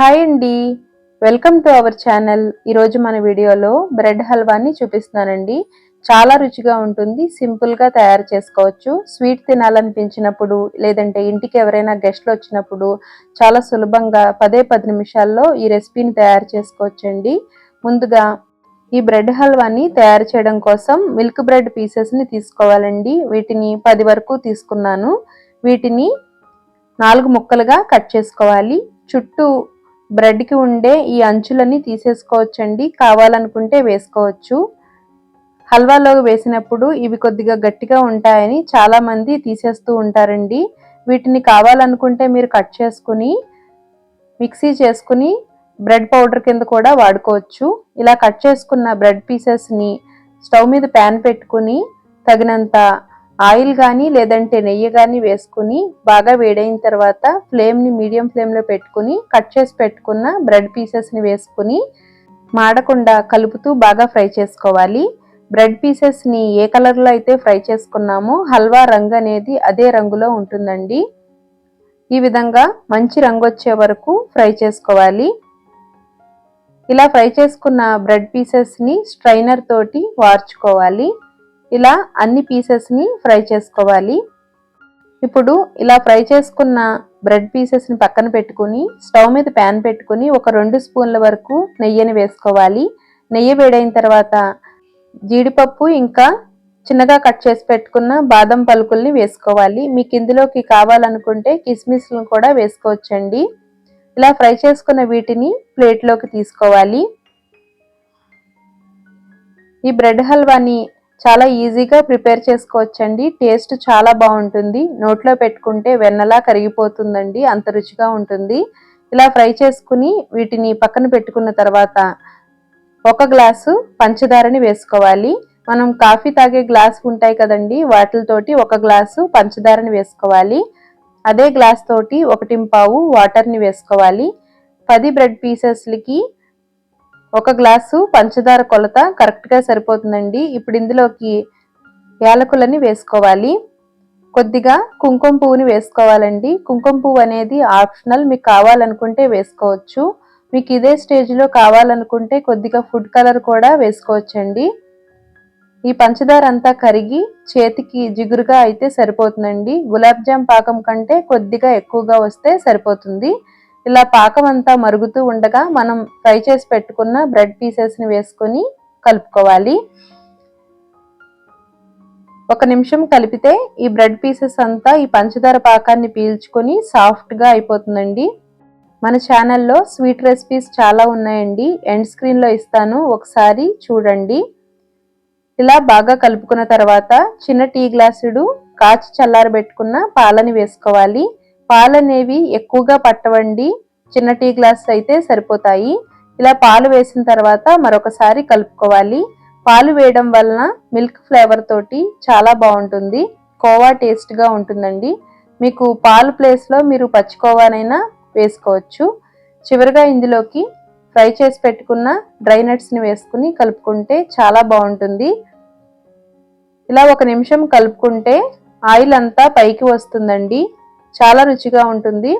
Hi అండి. Welcome to our channel ఈరోజు మన వీడియోలో బ్రెడ్ హల్వాని చూపిస్తున్నానండి. చాలా రుచిగా ఉంటుంది. సింపుల్గా తయారు చేసుకోవచ్చు. స్వీట్ తినాలనిపించినప్పుడు లేదంటే ఇంటికి ఎవరైనా గెస్ట్లు వచ్చినప్పుడు చాలా సులభంగా పదే పది నిమిషాల్లో ఈ రెసిపీని తయారు చేసుకోవచ్చండి. ముందుగా ఈ బ్రెడ్ హల్వాని తయారు చేయడం కోసం మిల్క్ బ్రెడ్ పీసెస్ని తీసుకోవాలండి. వీటిని పది వరకు తీసుకున్నాను. వీటిని నాలుగు ముక్కలుగా కట్ చేసుకోవాలి. చుట్టూ బ్రెడ్కి ఉండే ఈ అంచులని తీసేసుకోవచ్చండి. కావాలనుకుంటే వేసుకోవచ్చు. హల్వాలో వేసినప్పుడు ఇవి కొద్దిగా గట్టిగా ఉంటాయని చాలామంది తీసేస్తూ ఉంటారండి. వీటిని కావాలనుకుంటే మీరు కట్ చేసుకుని మిక్సీ చేసుకుని బ్రెడ్ పౌడర్ కింద కూడా వాడుకోవచ్చు. ఇలా కట్ చేసుకున్న బ్రెడ్ పీసెస్ని స్టవ్ మీద ప్యాన్ పెట్టుకుని తగినంత ఆయిల్ కానీ లేదంటే నెయ్యి కానీ వేసుకుని బాగా వేడైన తర్వాత ఫ్లేమ్ని మీడియం ఫ్లేమ్లో పెట్టుకుని కట్ చేసి పెట్టుకున్న బ్రెడ్ పీసెస్ని వేసుకుని మాడకుండా కలుపుతూ బాగా ఫ్రై చేసుకోవాలి. బ్రెడ్ పీసెస్ని ఏ కలర్లో అయితే ఫ్రై చేసుకున్నామో హల్వా రంగు అనేది అదే రంగులో ఉంటుందండి. ఈ విధంగా మంచి రంగు వచ్చే వరకు ఫ్రై చేసుకోవాలి. ఇలా ఫ్రై చేసుకున్న బ్రెడ్ పీసెస్ని స్ట్రైనర్ తోటి వార్చుకోవాలి. ఇలా అన్ని పీసెస్ని ఫ్రై చేసుకోవాలి. ఇప్పుడు ఇలా ఫ్రై చేసుకున్న బ్రెడ్ పీసెస్ని పక్కన పెట్టుకుని స్టవ్ మీద ప్యాన్ పెట్టుకుని ఒక రెండు స్పూన్ల వరకు నెయ్యిని వేసుకోవాలి. నెయ్యి వేడైన తర్వాత జీడిపప్పు ఇంకా చిన్నగా కట్ చేసి పెట్టుకున్న బాదం పలుకుల్ని వేసుకోవాలి. మీకు ఇందులోకి కావాలనుకుంటే కిస్మిస్లను కూడా వేసుకోవచ్చండి. ఇలా ఫ్రై చేసుకున్న వీటిని ప్లేట్లోకి తీసుకోవాలి. ఈ బ్రెడ్ హల్వాని చాలా ఈజీగా ప్రిపేర్ చేసుకోవచ్చండి. టేస్ట్ చాలా బాగుంటుంది. నోట్లో పెట్టుకుంటే వెన్నలా కరిగిపోతుందండి. అంత రుచిగా ఉంటుంది. ఇలా ఫ్రై చేసుకుని వీటిని పక్కన పెట్టుకున్న తర్వాత ఒక గ్లాసు పంచదారని వేసుకోవాలి. మనం కాఫీ తాగే గ్లాస్ ఉంటాయి కదండి. వాటితోటి ఒక గ్లాసు పంచదారని వేసుకోవాలి. అదే గ్లాస్ తోటి ఒకటి పావు వాటర్ని వేసుకోవాలి. పది బ్రెడ్ పీసెస్లకి ఒక గ్లాసు పంచదార కొలత కరెక్ట్గా సరిపోతుందండి. ఇప్పుడు ఇందులోకి యాలకులని వేసుకోవాలి. కొద్దిగా కుంకుమ పువ్వుని వేసుకోవాలండి. కుంకుమ పువ్వు అనేది ఆప్షనల్. మీకు కావాలనుకుంటే వేసుకోవచ్చు. మీకు ఇదే స్టేజ్లో కావాలనుకుంటే కొద్దిగా ఫుడ్ కలర్ కూడా వేసుకోవచ్చండి. ఈ పంచదార అంతా కరిగి చేతికి జిగురుగా అయితే సరిపోతుందండి. గులాబ్ జామ్ పాకం కంటే కొద్దిగా ఎక్కువగా వస్తే సరిపోతుంది. ఇలా పాకం అంతా మరుగుతూ ఉండగా మనం ఫ్రై చేసి పెట్టుకున్న బ్రెడ్ పీసెస్ని వేసుకొని కలుపుకోవాలి. ఒక నిమిషం కలిపితే ఈ బ్రెడ్ పీసెస్ అంతా ఈ పంచదార పాకాన్ని పీల్చుకొని సాఫ్ట్గా అయిపోతుందండి. మన ఛానల్లో స్వీట్ రెసిపీస్ చాలా ఉన్నాయండి. ఎండ్ స్క్రీన్లో ఇస్తాను. ఒకసారి చూడండి. ఇలా బాగా కలుపుకున్న తర్వాత చిన్న టీ గ్లాసుడు కాచి చల్లారబెట్టుకున్న పాలని వేసుకోవాలి. పాలనేవి ఎక్కువగా పట్టవండి. చిన్న టీ గ్లాస్ అయితే సరిపోతాయి. ఇలా పాలు వేసిన తర్వాత మరొకసారి కలుపుకోవాలి. పాలు వేయడం వలన మిల్క్ ఫ్లేవర్ తోటి చాలా బాగుంటుంది. కోవా టేస్ట్గా ఉంటుందండి. మీకు పాలు ప్లేస్లో మీరు పచ్చికోవానైనా వేసుకోవచ్చు. చివరిగా ఇందులోకి ఫ్రై చేసి పెట్టుకున్న డ్రై నట్స్ని వేసుకుని కలుపుకుంటే చాలా బాగుంటుంది. ఇలా ఒక నిమిషం కలుపుకుంటే ఆయిల్ అంతా పైకి వస్తుందండి. చాలా రుచిగా ఉంటుంది.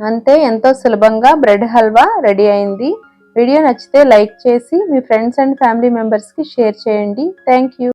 అంతే ఎంతో సులభంగా బ్రెడ్ హల్వా రెడీ అయింది. వీడియో నచ్చితే లైక్ చేసి మీ ఫ్రెండ్స్ అండ్ ఫ్యామిలీ మెంబర్స్కి షేర్ చేయండి. Thank you